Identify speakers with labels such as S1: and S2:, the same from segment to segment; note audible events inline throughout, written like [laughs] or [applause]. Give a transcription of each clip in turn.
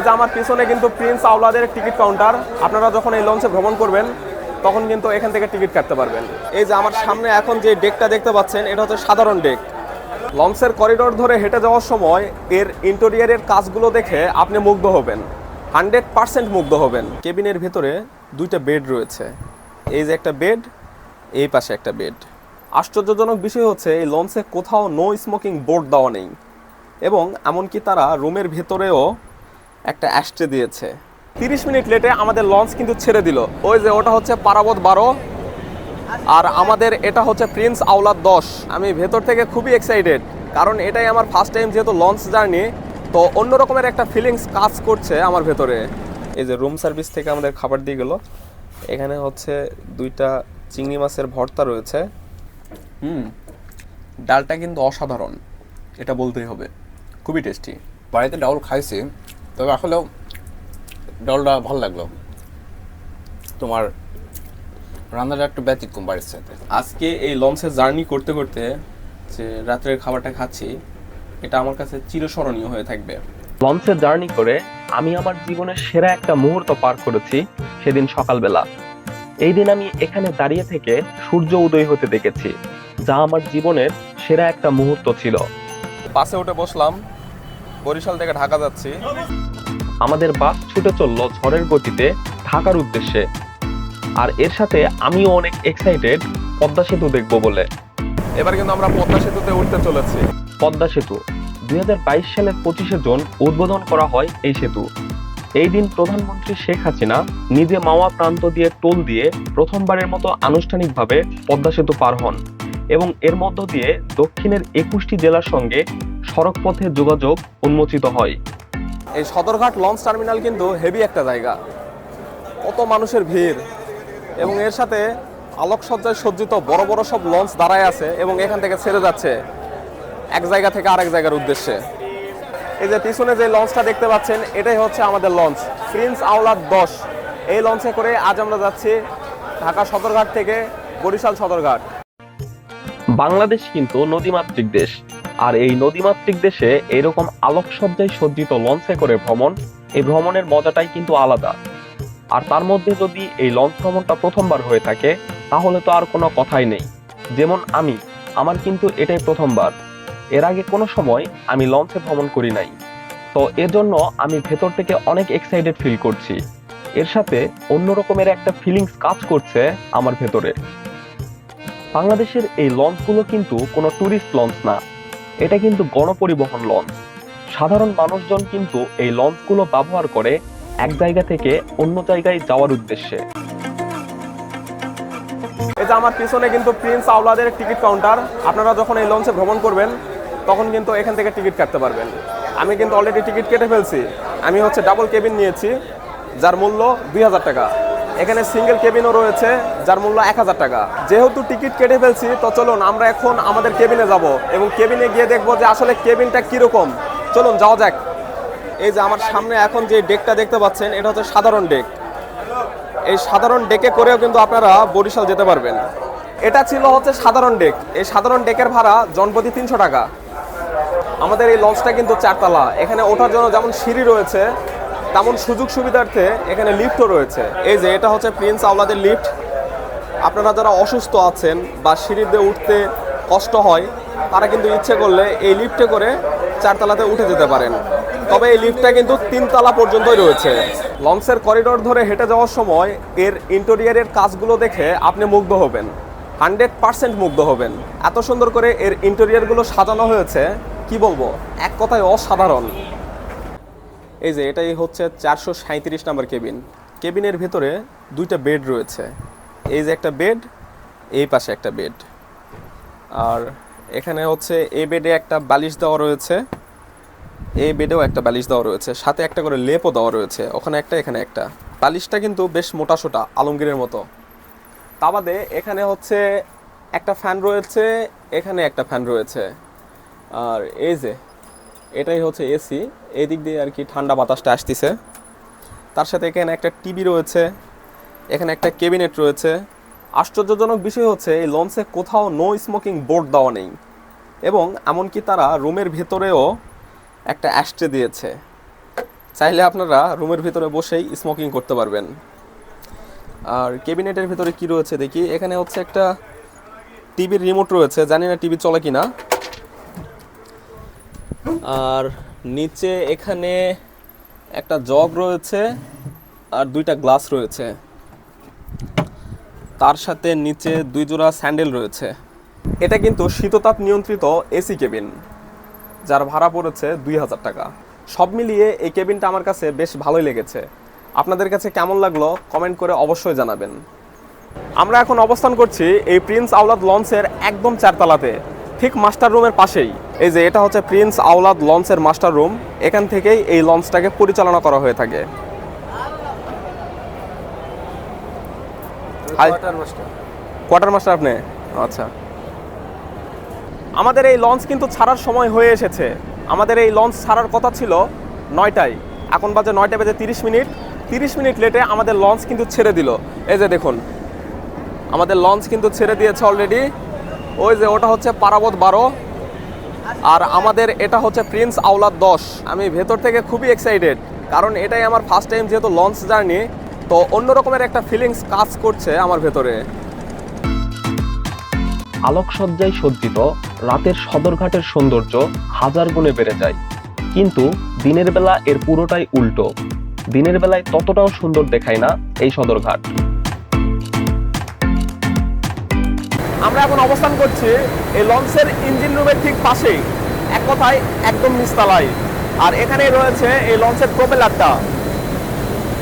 S1: এই যে আমার পিছনে কিন্তু প্রিন্স আওলাদের টিকিট কাউন্টার আপনারা যখন এই লঞ্চে ভ্রমণ করবেন, তখন কিন্তু এখান থেকে টিকিট কাটতে পারবেন। এই যে আমার সামনে এখন যে ডেকটা দেখতে পাচ্ছেন, এটা হচ্ছে সাধারণ ডেক লঞ্চের করিডোর ধরে হেঁটে যাওয়ার সময় এর ইন্টেরিয়ারের কাজগুলো দেখে আপনি মুগ্ধ হবেন। হান্ড্রেড পার্সেন্ট মুগ্ধ হবেন। কেবিনের ভেতরে দুইটা বেড রয়েছে। এই যে একটা বেড এই পাশে একটা বেড আশ্চর্যজনক বিষয় হচ্ছে, এই লঞ্চে কোথাও নো স্মোকিং বোর্ড দেওয়া নেই। এবং এমনকি তারা রুমের ভেতরেও একটা অ্যাস্ট্রে দিয়েছে। তিরিশ মিনিট লেটে আমাদের লঞ্চ কিন্তু ছেড়ে দিল। ওই যে ওটা হচ্ছে পারাবত বারো। আর আমাদের এটা হচ্ছে প্রিন্স আওলাদ দশ। আমি ভেতর থেকে খুবই এক্সাইটেড কারণ এটাই আমার ফার্স্ট টাইম যেহেতু লঞ্চ জার্নি তো অন্য রকমের একটা ফিলিংস কাজ করছে আমার ভেতরে। এই যে রুম সার্ভিস থেকে আমাদের খাবার দিয়ে গেলো। এখানে হচ্ছে দুইটা চিংড়ি মাছের ভর্তা রয়েছে। হুম, ডালটা কিন্তু অসাধারণ, এটা বলতেই হবে। খুবই টেস্টি
S2: বাড়িতে ডাউল খাইছি তবে আসলেও ডাউলটা ভালো লাগল। তোমার রান্নাটা একটু ব্যতিক্রম বাড়ির সাথে।
S1: আজকে এই লঞ্চে জার্নি করতে করতে যে রাত্রের খাবারটা খাচ্ছি এটা আমার কাছে চিরস্মরণীয় হয়ে থাকবে।
S3: লঞ্চে জার্নি করে আমি আমার জীবনের সেরা একটা মুহূর্ত পার করেছি সেদিন সকালবেলা। এই দিন আমি এখানে দাঁড়িয়ে থেকে সূর্য উদয় হতে দেখেছি যা আমার জীবনের সেরা একটা মুহূর্ত ছিল।
S1: বাসে উঠে বসলাম বরিশাল থেকে ঢাকা যাচ্ছি।
S3: আমাদের বাস ছুটে চলল ঝড়ের গতিতে ঢাকার উদ্দেশ্যে। আর এর সাথে আমিও অনেক এক্সাইটেড পদ্মা সেতু দেখব বলে।
S1: এবার কিন্তু আমরা পদ্মা সেতুতে উঠতে চলেছি।
S3: পদ্মা সেতু দুই হাজার বাইশ সালের পঁচিশে জুন উদ্বোধন করা হয় এই সেতু। এই দিন প্রধানমন্ত্রী শেখ হাসিনা নিজে মাওয়া প্রান্ত দিয়ে টোল দিয়ে প্রথমবারের মতো আনুষ্ঠানিকভাবে পদ্মা সেতু পার হন। এবং এর মধ্য দিয়ে দক্ষিণের একুশটি জেলার সঙ্গে সড়ক পথে যোগাযোগ উন্মোচিত হয়।
S1: এই সদরঘাট লঞ্চ টার্মিনাল কিন্তু হেভি একটা জায়গা। কত মানুষের ভিড়। এবং এর সাথে আলোকসজ্জায় সজ্জিত বড় বড় সব লঞ্চ দাঁড়ায় আছে এবং এখান থেকে ছেড়ে যাচ্ছে এক জায়গা থেকে আরেক জায়গার উদ্দেশ্যে। এই যে পিছনে যে লঞ্চটা দেখতে পাচ্ছেন, এটাই হচ্ছে আমাদের লঞ্চ। প্রিন্স আওলাদ দশ। এই লঞ্চে করে আজ আমরা যাচ্ছি ঢাকা সদরঘাট থেকে বরিশাল সদরঘাট।
S3: বাংলাদেশ কিন্তু নদীমাতৃক দেশ। আর এই নদীমাতৃক দেশে এরকম আলোকসজ্জায় সজ্জিত লঞ্চে করে ভ্রমণ, এই ভ্রমণের মজাটাই কিন্তু আলাদা। আর তার মধ্যে যদি এই লঞ্চ ভ্রমণটা প্রথমবার হয়ে থাকে, তাহলে তো আর কোনো কথাই নেই। যেমন আমি, আমার কিন্তু এটাই প্রথমবার। এর আগে কোনো সময় আমি লঞ্চে ভ্রমণ করি নাই। তো এর জন্য আমি ভেতর থেকে অনেক এক্সাইটেড ফিল করছি। এর সাথে অন্য রকমের একটা ফিলিংস কাজ করছে আমার ভেতরে। বাংলাদেশের এই লঞ্চগুলো কিন্তু কোনো ট্যুরিস্ট লঞ্চ না। এটা কিন্তু গণপরিবহন লঞ্চ। সাধারণ মানুষজন কিন্তু এই লঞ্চগুলো ব্যবহার করে এক জায়গা থেকে অন্য জায়গায় যাওয়ার উদ্দেশ্যে।
S1: যে আমার পিছনে কিন্তু প্রিন্স আওলাদের টিকিট কাউন্টার আপনারা যখন এই লঞ্চে ভ্রমণ করবেন, তখন কিন্তু এখান থেকে টিকিট কাটতে পারবেন। আমি কিন্তু অলরেডি টিকিট কেটে ফেলছি। আমি হচ্ছে ডাবল কেবিন নিয়েছি, যার মূল্য দুই হাজার টাকা। এখানে সিঙ্গেল কেবিনও রয়েছে, যার মূল্য এক হাজার টাকা। যেহেতু টিকিট কেটে ফেলছি, তো চলুন, আমরা এখন আমাদের কেবিনে যাব এবং কেবিনে গিয়ে দেখব যে আসলে কেবিনটা কীরকম। চলুন, যাওয়া যাক। এই যে আমার সামনে এখন যে ডেকটা দেখতে পাচ্ছেন, এটা হচ্ছে সাধারণ ডেক এই সাধারণ ডেকে করেও কিন্তু আপনারা বরিশাল যেতে পারবেন। এটা ছিল হচ্ছে সাধারণ ডেক এই সাধারণ ডেকের ভাড়া জনপ্রতি তিনশো টাকা। আমাদের এই লঞ্চটা কিন্তু চারতলা। এখানে ওঠার জন্য যেমন সিঁড়ি রয়েছে তেমন সুযোগ সুবিধার্থে এখানে লিফটও রয়েছে। এই যে, এটা হচ্ছে প্রিন্স আওলাদের লিফট আপনারা যারা অসুস্থ আছেন বা সিঁড়ি দিয়ে উঠতে কষ্ট হয়, তারা কিন্তু ইচ্ছে করলে এই লিফটে করে চারতলাতে উঠে যেতে পারেন। তবে এই লিফটটা কিন্তু তিনতলা পর্যন্তই রয়েছে। লঞ্চের করিডোর ধরে হেঁটে যাওয়ার সময় এর ইন্টেরিয়ারের কাজগুলো দেখে আপনি মুগ্ধ হবেন। হান্ড্রেড পার্সেন্ট মুগ্ধ হবেন। এত সুন্দর করে এর ইন্টেরিয়ারগুলো সাজানো হয়েছে, কি বলব? এক কথায় অসাধারণ। এই যে এটাই হচ্ছে চারশো সাঁত্রিশ নাম্বার কেবিন। কেবিনের ভেতরে দুইটা বেড রয়েছে। এই যে একটা বেড, এই পাশে একটা বেড। আর এখানে হচ্ছে এই বেডে একটা বালিশ দেওয়া রয়েছে। এই বেডেও একটা বালিশ দেওয়া রয়েছে। সাথে একটা করে লেপও দেওয়া রয়েছে। ওখানে একটা, এখানে একটা। বালিশটা কিন্তু বেশ মোটাসোটা আলমগীরের মতো। তা বাদে এখানে হচ্ছে একটা ফ্যান রয়েছে, এখানে একটা ফ্যান রয়েছে। আর এই যে এটাই হচ্ছে এসি। এই দিক দিয়ে আর কি ঠান্ডা বাতাসটা আসতেছে। তার সাথে এখানে একটা টিভি রয়েছে, এখানে একটা ক্যাবিনেট রয়েছে। আশ্চর্যজনক বিষয় হচ্ছে, এই লঞ্চে কোথাও নো স্মোকিং বোর্ড দেওয়া নেই। এবং এমনকি তারা রুমের ভেতরেও একটা অ্যাস্ট্রে দিয়েছে। চাইলে আপনারা রুমের ভিতরে বসেই স্মোকিং করতে পারবেন। আর ক্যাবিনেটের ভিতরে কি রয়েছে দেখি। এখানে হচ্ছে একটা টিভির রিমোট রয়েছে, জানি না টিভি চলে কিনা। আর নিচে এখানে একটা জগ রয়েছে আর দুইটা গ্লাস রয়েছে। তার সাথে নিচে দুই জোড়া স্যান্ডেল রয়েছে। এটা কিন্তু শীততাপ নিয়ন্ত্রিত এসি কেবিন, যার ভাড়া পড়েছে দুই হাজার টাকা। সব মিলিয়ে এই কেবিনটা আমার কাছে বেশ ভালোই লেগেছে। আপনাদের কাছে কেমন লাগল কমেন্ট করে অবশ্যই জানাবেন। আমরা এখন অবস্থান করছি এই প্রিন্স আওলাদ লঞ্চের একদম চারতলাতে। ঠিক মাস্টার রুমের পাশেই। এই যে এটা হচ্ছে প্রিন্স আওলাদ লঞ্চের মাস্টার রুম এখান থেকেই এই লঞ্চটাকে পরিচালনা করা হয়ে থাকে। কোয়ার্টার মাস্টার আপনি? আচ্ছা। আমাদের এই লঞ্চ কিন্তু ছাড়ার সময় হয়ে এসেছে। আমাদের এই লঞ্চ ছাড়ার কথা ছিল নয়টায়। এখন বাজে নয়টা বেজে তিরিশ মিনিট। তিরিশ মিনিট লেটে আমাদের লঞ্চ কিন্তু ছেড়ে দিল। এই যে দেখুন। আমাদের লঞ্চ কিন্তু ছেড়ে দিয়েছে অলরেডি ওই যে ওটা হচ্ছে পারাবত বারো। আর আমাদের এটা হচ্ছে প্রিন্স আওলাদ দশ। আমি ভেতর থেকে খুবই এক্সাইটেড কারণ এটাই আমার ফার্স্ট টাইম যেহেতু লঞ্চ জার্নি তো অন্য রকমের একটা ফিলিংস কাজ করছে আমার ভেতরে।
S3: আলোকসজ্জায় সজ্জিত, রাতের সদরঘাটের সৌন্দর্য হাজার গুণে বেড়ে যায়। কিন্তু দিনের বেলা এর পুরোটাই উল্টো। দিনের বেলায় ততটাও সুন্দর দেখায় না এই সদরঘাট।
S1: আমরা এখন অবস্থান করছি এই লঞ্চের ইঞ্জিন রুমের ঠিক পাশেই। এক কথায় একদম নিস্তালায়। আর এখানে রয়েছে এই লঞ্চের প্রোপেলারটা।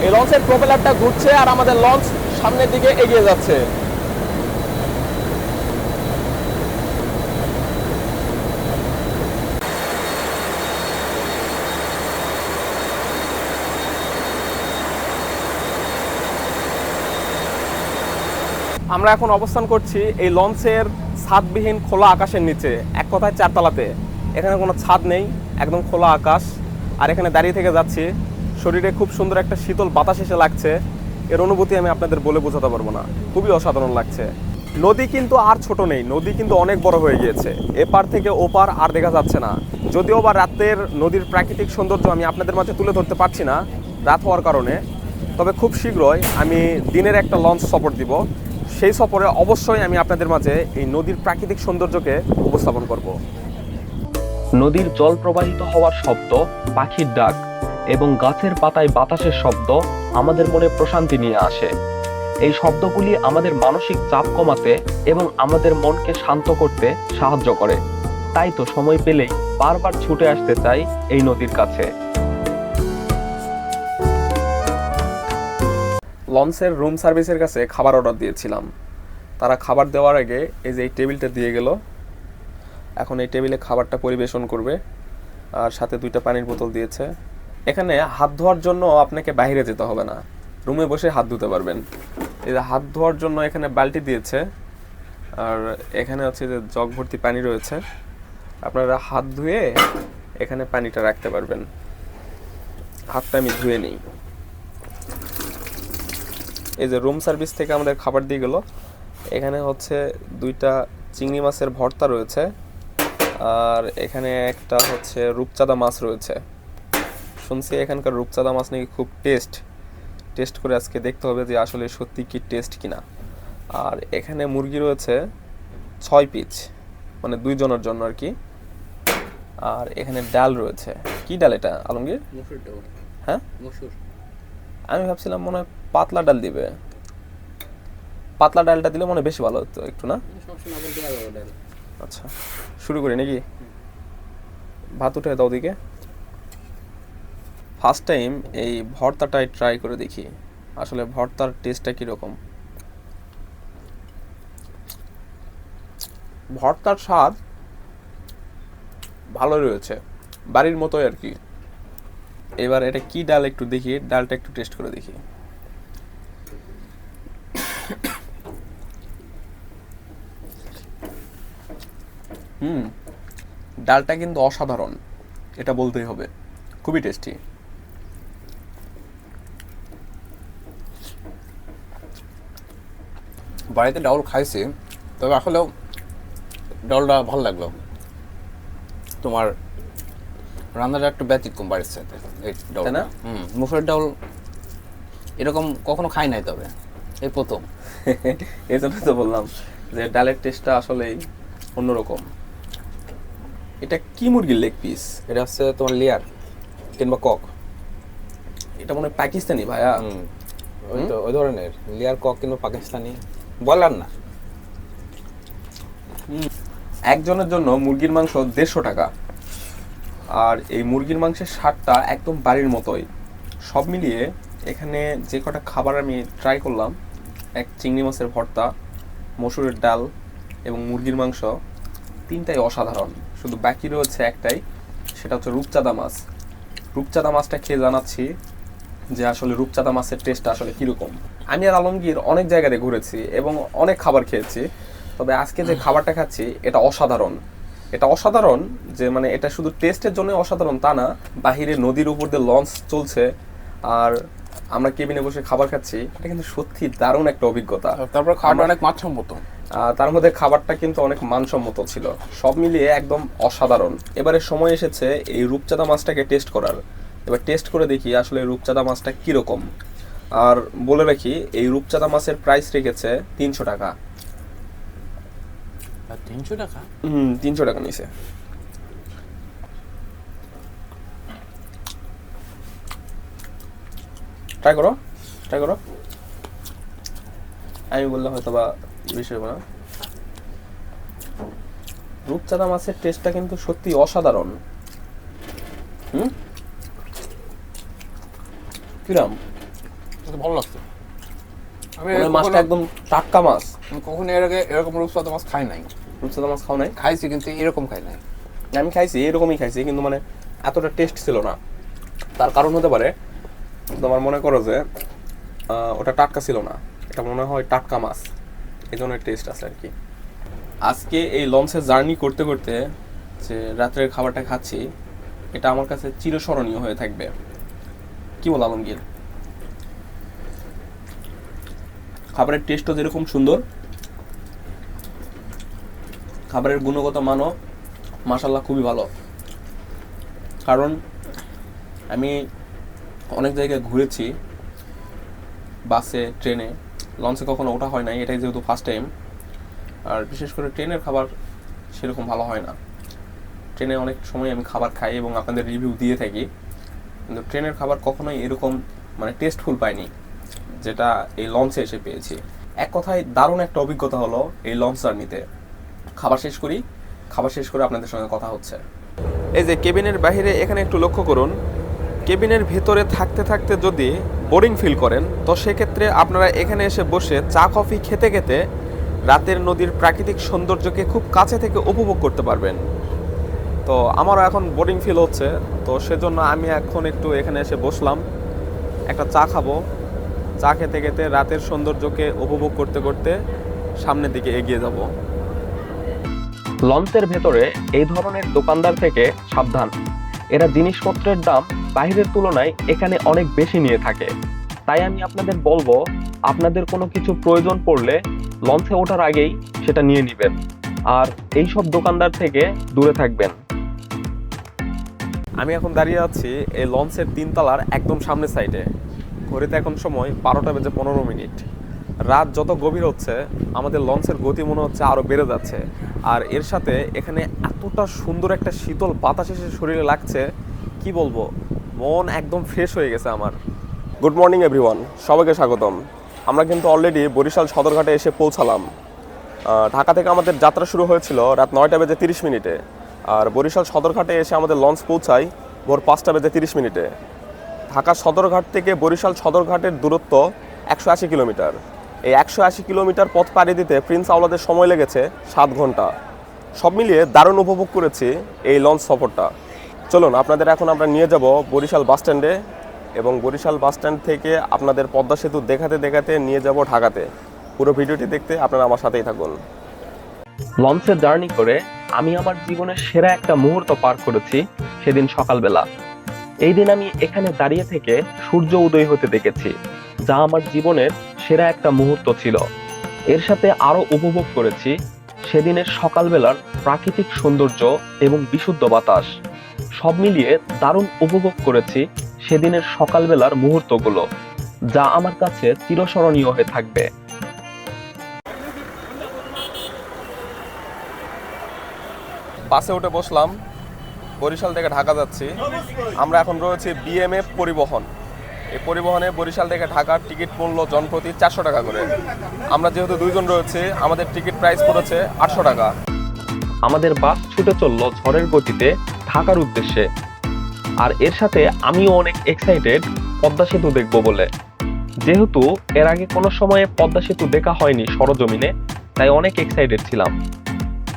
S1: এই লঞ্চের প্রোপেলারটা ঘুরছে আর আমাদের লঞ্চ সামনের দিকে এগিয়ে যাচ্ছে। আমরা এখন অবস্থান করছি এই লঞ্চের ছাদবিহীন খোলা আকাশের নিচে, এক কথায় চারতলাতে। এখানে কোনো ছাদ নেই, একদম খোলা আকাশ। আর এখানে দাঁড়িয়ে থেকে যাচ্ছি, শরীরে খুব সুন্দর একটা শীতল বাতাস এসে লাগছে। এর অনুভূতি আমি আপনাদের বলে বোঝাতে পারব না। খুবই অসাধারণ লাগছে। নদী কিন্তু আর ছোট নেই, নদী কিন্তু অনেক বড় হয়ে গিয়েছে। এপার থেকে ওপার আর দেখা যাচ্ছে না। যদিও বা রাতের নদীর প্রাকৃতিক সৌন্দর্য আমি আপনাদের মাঝে তুলে ধরতে পারছি না, রাত হওয়ার কারণে। তবে খুব শীঘ্রই আমি দিনের একটা লঞ্চ সফর দিব। সেই সফরে অবশ্যই আমি আপনাদের মাঝে এই নদীর প্রাকৃতিক সৌন্দর্যকে উপস্থাপন করব।
S3: নদীর জল প্রবাহিত হওয়ার শব্দ, পাখির ডাক এবং গাছের পাতায় বাতাসের শব্দ আমাদের মনে প্রশান্তি নিয়ে আসে। এই শব্দগুলি আমাদের মানসিক চাপ কমাতে এবং আমাদের মনকে শান্ত করতে সাহায্য করে। তাই তো সময় পেলেই বারবার ছুটে আসতে চাই এই নদীর কাছে।
S1: লঞ্চের রুম সার্ভিসের কাছে খাবার অর্ডার দিয়েছিলাম। তারা খাবার দেওয়ার আগে এই যে এই টেবিলটা দিয়ে গেল। এখন এই টেবিলে খাবারটা পরিবেশন করবে আর সাথে দুইটা পানির বোতল দিয়েছে। এখানে হাত ধোয়ার জন্য আপনাকে বাইরে যেতে হবে না। রুমে বসে হাত ধুতে পারবেন। এই যে হাত ধোয়ার জন্য এখানে বালতি দিয়েছে। আর এখানে হচ্ছে যে জগ ভর্তি পানি রয়েছে। আপনারা হাত ধুয়ে এখানে পানিটা রাখতে পারবেন। হাতটা আমি ধুয়ে নিই। এই যে রুম সার্ভিস থেকে আমাদের খাবার দিয়ে গেল। এখানে হচ্ছে দুইটা চিংড়ি মাছের ভর্তা রয়েছে আর এখানে একটা হচ্ছে রূপচাঁদা মাছ রয়েছে। শুনছি এখানকার রূপচাঁদা মাছ নাকি খুব টেস্ট টেস্ট করে আজকে দেখতে হবে যে আসলে সত্যি কি টেস্ট কিনা। আর এখানে মুরগি রয়েছে ছয় পিস মানে দুইজনের জন্য আর কি। আর এখানে ডাল রয়েছে। কি ডাল এটা আলমগীর? হ্যাঁ?
S2: মসুর।
S1: আমি ভাবছিলাম মনে হয় পাতলা ডাল দিবে। পাতলা ডালটা দিলে মনে বেশি ভালো হতো একটু না? আচ্ছা শুরু করি নাকি? ভাত উঠে দাও দিকে ফার্স্ট টাইম এই ভর্তাটাই ট্রাই করে দেখি আসলে ভর্তার টেস্টটা কীরকম। ভর্তার স্বাদ ভালো রয়েছে বাড়ির মতোই আর কি। এবার এটা কি ডাল একটু দেখি, ডালটা একটু টেস্ট করে দেখি। হুম, ডালটা কিন্তু অসাধারণ, এটা বলতেই হবে, খুবই টেস্টি
S2: বাড়িতে ডাউল খাইছি, তবে আসলেও ডাউলটা ভালো লাগল, তোমার রান্নাটা একটু ব্যতিক্রম বাড়ির সাথে এই ডাউলটা।
S1: না?
S2: হুম মুসুরের ডাউল এরকম কখনো খাই নাই তবে এই প্রথম। [laughs]
S1: এই জন্য তো বললাম যে ডালের টেস্টটা আসলেই অন্যরকম। এটা কি মুরগির লেগ পিস
S2: এটা হচ্ছে তোমার লেয়ার কিংবা কক।
S1: এটা মনে হয় পাকিস্তানি ভাইয়া।
S2: ওই তো ওই ধরনের লেয়ার কক কিংবা পাকিস্তানি। বলার না।
S1: একজনের জন্য মুরগির মাংস দেড়শো টাকা। আর এই মুরগির মাংসের স্বাদটা একদম বাড়ির মতোই। সব মিলিয়ে এখানে যে কটা খাবার আমি ট্রাই করলাম এক চিংড়ি মাছের ভর্তা মসুরের ডাল এবং মুরগির মাংস তিনটাই অসাধারণ। শুধু বাকি রয়েছে একটাই সেটা হচ্ছে রূপচাঁদা মাছ। রূপচাঁদা মাছটা খেয়ে জানাচ্ছি যে আসলে রূপচাঁদা মাছের টেস্টটা আসলে কীরকম। আমি আর আলমগীর অনেক জায়গাতে ঘুরেছি এবং অনেক খাবার খেয়েছি তবে আজকে যে খাবারটা খাচ্ছি এটা অসাধারণ। এটা অসাধারণ যে মানে এটা শুধু টেস্টের জন্য অসাধারণ তা না বাহিরে নদীর উপর দিয়ে লঞ্চ চলছে আর আমরা কেবিনে বসে খাবার খাচ্ছি এটা কিন্তু সত্যি দারুণ একটা অভিজ্ঞতা।
S2: তারপর খাওয়াটা অনেক মাছসম্মত
S1: আহ, তার মধ্যে খাবারটা কিন্তু অনেক মানসম্মত ছিল। সব মিলিয়ে একদম অসাধারণ। এবারে সময় এসেছে এই রূপচাঁদা মাছটাকে টেস্ট করার। এবার টেস্ট করে দেখি আসলে রূপচাঁদা মাছটা কীরকম। আর বলে রাখি এই রূপচাঁদা মাছের প্রাইস রেখেছে তিনশো টাকা।
S2: তিনশো টাকা?
S1: হুম তিনশো টাকা নিছে। ট্রাই করো ট্রাই করো। আমি বললাম হয়তো বা বিষয় না। রূপচাঁদা মাছের টেস্টটা কিন্তু সত্যি অসাধারণ। হুম? কিরাম?
S2: ভালো লাগছে।
S1: মাছটা একদম টাটকা মাছ।
S2: আমি কখনো এর আগে এরকম রূপসাদা মাছ খাই নাই।
S1: রূপচাঁদা মাছ খাও নাই?
S2: খাইছি কিন্তু এরকম খাই নাই।
S1: আমি খাইছি এরকমই খাইছি কিন্তু মানে এতটা টেস্ট ছিল না। তার কারণ হতে পারে তোমার মনে করো যে ওটা টাটকা ছিল না। এটা মনে হয় টাটকা মাছ। এই ধরনের টেস্ট আছে আর কি। আজকে এই লঞ্চে জার্নি করতে করতে যে রাত্রের খাবারটা খাচ্ছি এটা আমার কাছে চিরস্মরণীয় হয়ে থাকবে। কি বল আলমগীর? খাবারের টেস্টও যেরকম সুন্দর, খাবারের গুণগত মানও মাসাল্লাহ খুবই ভালো। কারণ আমি অনেক জায়গায় ঘুরেছি, বাসে, ট্রেনে, লঞ্চে কখনো ওঠা হয় নাই, এটাই যেহেতু ফার্স্ট টাইম আর বিশেষ করে ট্রেনের খাবার সেরকম ভালো হয় না। ট্রেনে অনেক সময় আমি খাবার খাই এবং আপনাদের রিভিউ দিয়ে থাকি, কিন্তু ট্রেনের খাবার কখনোই এরকম মানে টেস্টফুল পাইনি। যেটা এই লঞ্চে এসে পেয়েছি। এক কথায় দারুণ একটা অভিজ্ঞতা হলো এই লঞ্চ জার্নিতে খাবার শেষ করি, খাবার শেষ করে আপনাদের সঙ্গে কথা হচ্ছে। এই যে কেবিনের বাইরে এখানে একটু লক্ষ্য করুন, কেবিনের ভেতরে থাকতে থাকতে যদি বোরিং ফিল করেন, তো সেক্ষেত্রে আপনারা এখানে এসে বসে চা কফি খেতে খেতে রাতের নদীর প্রাকৃতিক সৌন্দর্যকে খুব কাছে থেকে উপভোগ করতে পারবেন। তো আমারও এখন বোরিং ফিল হচ্ছে, তো সেজন্য আমি এখন একটু এখানে এসে বসলাম। একটা চা খাব। চা খেতে খেতে রাতের সৌন্দর্যকে উপভোগ করতে করতে সামনের দিকে এগিয়ে যাব।
S3: লঞ্চের ভেতরে এই ধরনের দোকানদার থেকে সাবধান। এরা জিনিসপত্রের দাম বাইরের তুলনায় এখানে অনেক বেশি নিয়ে থাকে। তাই আমি আপনাদের বলব আপনাদের কোনো কিছু প্রয়োজন পড়লে লঞ্চে ওঠার আগেই সেটা নিয়ে নেবেন। আর এই সব দোকানদার থেকে দূরে থাকবেন।
S1: আমি এখন দাঁড়িয়ে আছি এই লঞ্চের তিনতলার একদম সামনের সাইডে ঘড়িতে এখন সময় বারোটা বেজে পনেরো মিনিট। রাত যত গভীর হচ্ছে, আমাদের লঞ্চের গতি মনে হচ্ছে আরও বেড়ে যাচ্ছে। আর এর সাথে এখানে এতটা সুন্দর একটা শীতল বাতাস এসে শরীরে লাগছে, কি বলব? মন একদম ফ্রেশ হয়ে গেছে আমার। গুড মর্নিং এভরিওয়ান সবাইকে স্বাগতম। আমরা কিন্তু অলরেডি বরিশাল সদরঘাটে এসে পৌঁছালাম। ঢাকা থেকে আমাদের যাত্রা শুরু হয়েছিল রাত নয়টা বেজে তিরিশ মিনিটে। আর বরিশাল সদরঘাটে এসে আমাদের লঞ্চ পৌঁছায় ভোর পাঁচটা বেজে তিরিশ মিনিটে। ঢাকা সদরঘাট থেকে বরিশাল সদরঘাটের দূরত্ব একশো আশি কিলোমিটার। এই একশো আশি কিলোমিটার পথ পাড়ি দিতে প্রিন্স আওলাদের সময় লেগেছে সাত ঘণ্টা। সব মিলিয়ে দারুণ উপভোগ করেছি এই লঞ্চ সফরটা। চলুন, আপনাদের এখন আমরা নিয়ে যাব বরিশাল বাসস্ট্যান্ডে এবং বরিশাল বাসস্ট্যান্ড থেকে আপনাদের পদ্মা সেতু দেখাতে দেখাতে নিয়ে যাব ঢাকাতে। পুরো ভিডিওটি দেখতে আপনারা আমার সাথেই থাকুন।
S3: লঞ্চে জার্নি করে আমি আমার জীবনের সেরা একটা মুহূর্ত পার করেছি সেদিন সকালবেলা। এই দিন আমি এখানে দাঁড়িয়ে থেকে সূর্য উদয় হতে দেখেছি, যা আমার জীবনের সেরা একটা মুহূর্ত ছিল। এর সাথে আরও উপভোগ করেছি সেদিনের সকালবেলার প্রাকৃতিক সৌন্দর্য এবং বিশুদ্ধ বাতাস। সব মিলিয়ে দারুণ উপভোগ করেছি সেদিনের সকালবেলার মুহূর্তগুলো, যা আমার কাছে চিরস্মরণীয় হয়ে থাকবে।
S1: বাসে উঠে বসলাম বরিশাল থেকে ঢাকা যাচ্ছি। আমরা এখন রয়েছে বিএমএফ পরিবহন। এই পরিবহনে বরিশাল থেকে ঢাকার টিকিট মূল্য জনপ্রতি চারশো টাকা করে। আমরা যেহেতু দুইজন রয়েছে, আমাদের টিকিট প্রাইস পড়েছে আটশো টাকা।
S3: আমাদের বাস ছুটে চলল ঝড়ের গতিতে ঢাকার উদ্দেশ্যে। আর এর সাথে আমিও অনেক এক্সাইটেড পদ্মা সেতু দেখব বলে। যেহেতু এর আগে কোনো সময়ে পদ্মা সেতু দেখা হয়নি সরজমিনে, তাই অনেক এক্সাইটেড ছিলাম।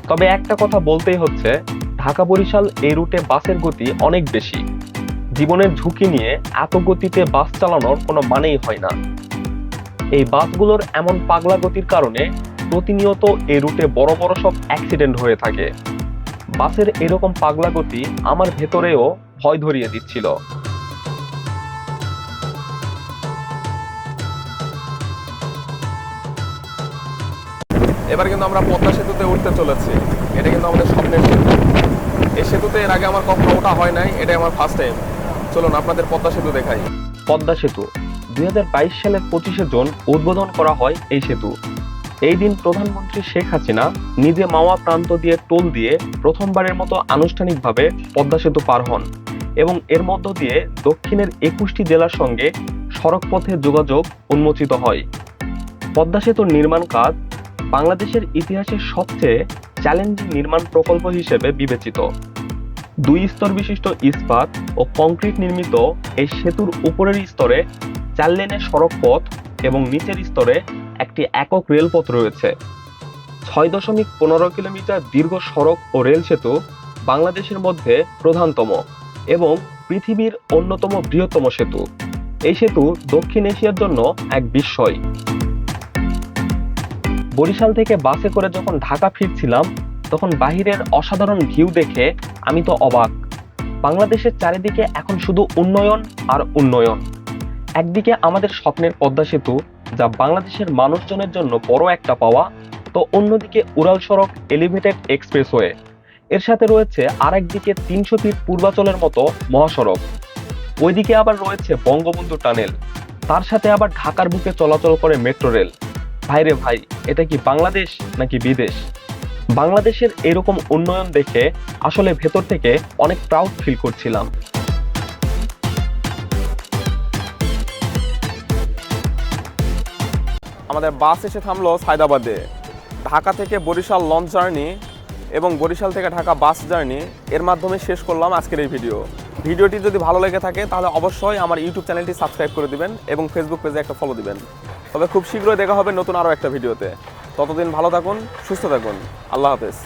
S3: তবে একটা কথা বলতেই হচ্ছে ঢাকা বরিশাল এই রুটে বাসের গতি অনেক বেশি। জীবনের ঝুঁকি নিয়ে এত গতিতে বাস চালানোর কোনো মানেই হয় না। এই বাসগুলোর এমন পাগলা গতির কারণে প্রতিনিয়ত এই রুটে বড় বড় সব অ্যাক্সিডেন্ট হয়ে থাকে। বাসের এরকম পাগলা গতি আমার ভেতরেও ভয় ধরিয়ে দিচ্ছিল।
S1: এবার কিন্তু আমরা পদ্মা সেতুতে উঠতে চলেছি। এটা কিন্তু আমাদের স্বপ্নের সেতু। এই সেতুতে এর আগে আমার কখনো ওঠা হয় নাই, এটাই আমার ফার্স্ট টাইম চলুন, আপনাদের পদ্মা সেতু দেখাই।
S3: পদ্মা সেতু। দুই সালের পঁচিশে জুন উদ্বোধন করা হয় এই সেতু। এই দিন প্রধানমন্ত্রী শেখ হাসিনা নিজে মাওয়া প্রান্ত দিয়ে টোল দিয়ে প্রথমবারের মতো আনুষ্ঠানিকভাবে পদ্মা সেতু পার হন এবং এর মধ্য দিয়ে দক্ষিণের একুশটি জেলার সঙ্গে সড়ক পথে যোগাযোগ উন্মোচিত হয়। পদ্মা সেতুর নির্মাণ কাজ বাংলাদেশের ইতিহাসের সবচেয়ে চ্যালেঞ্জিং নির্মাণ প্রকল্প হিসেবে বিবেচিত। দুই স্তর বিশিষ্ট ইস্পাত ও কংক্রিট নির্মিত এই সেতুর উপরের স্তরে চার লেনের সড়ক পথ এবং নিচের স্তরে একটি একক রেলপথ রয়েছে। ছয় দশমিক পনেরো কিলোমিটার দীর্ঘ সড়ক ও রেল সেতু বাংলাদেশের মধ্যে প্রধানতম এবং পৃথিবীর অন্যতম বৃহত্তম সেতু। এই সেতু দক্ষিণ এশিয়ার জন্য এক বিস্ময়। বরিশাল থেকে বাসে করে যখন ঢাকা ফিরছিলাম, তখন বাহিরের অসাধারণ ভিউ দেখে আমি তো অবাক। বাংলাদেশের চারিদিকে এখন শুধু উন্নয়ন আর উন্নয়ন। একদিকে আমাদের স্বপ্নের পদ্মা সেতু, যা বাংলাদেশের মানুষজনের জন্য বড় একটা পাওয়া, তো অন্যদিকে উড়াল সড়ক এলিভেটেড এক্সপ্রেসওয়ে। এর সাথে রয়েছে আরেকদিকে তিনশো ফিট পূর্বাচলের মতো মহাসড়ক। ওইদিকে আবার রয়েছে বঙ্গবন্ধু টানেল। তার সাথে আবার ঢাকার বুকে চলাচল করে মেট্রো রেল। ভাইরে ভাই, এটা কি বাংলাদেশ নাকি বিদেশ? বাংলাদেশের এরকম উন্নয়ন দেখে আসলে ভেতর থেকে অনেক প্রাউড ফিল করছিলাম।
S1: আমাদের বাস এসে থামলো সায়দাবাদে। ঢাকা থেকে বরিশাল লঞ্চ জার্নি এবং বরিশাল থেকে ঢাকা বাস জার্নি এর মাধ্যমে শেষ করলাম আজকের এই ভিডিও। ভিডিওটি যদি ভালো লেগে থাকে, তাহলে অবশ্যই আমার ইউটিউব চ্যানেলটি সাবস্ক্রাইব করে দিবেন এবং ফেসবুক পেজে একটা ফলো দিবেন। তবে খুব শীঘ্রই দেখা হবে নতুন আরও একটা ভিডিওতে। ততদিন ভালো থাকুন, সুস্থ থাকুন। আল্লাহ হাফেজ।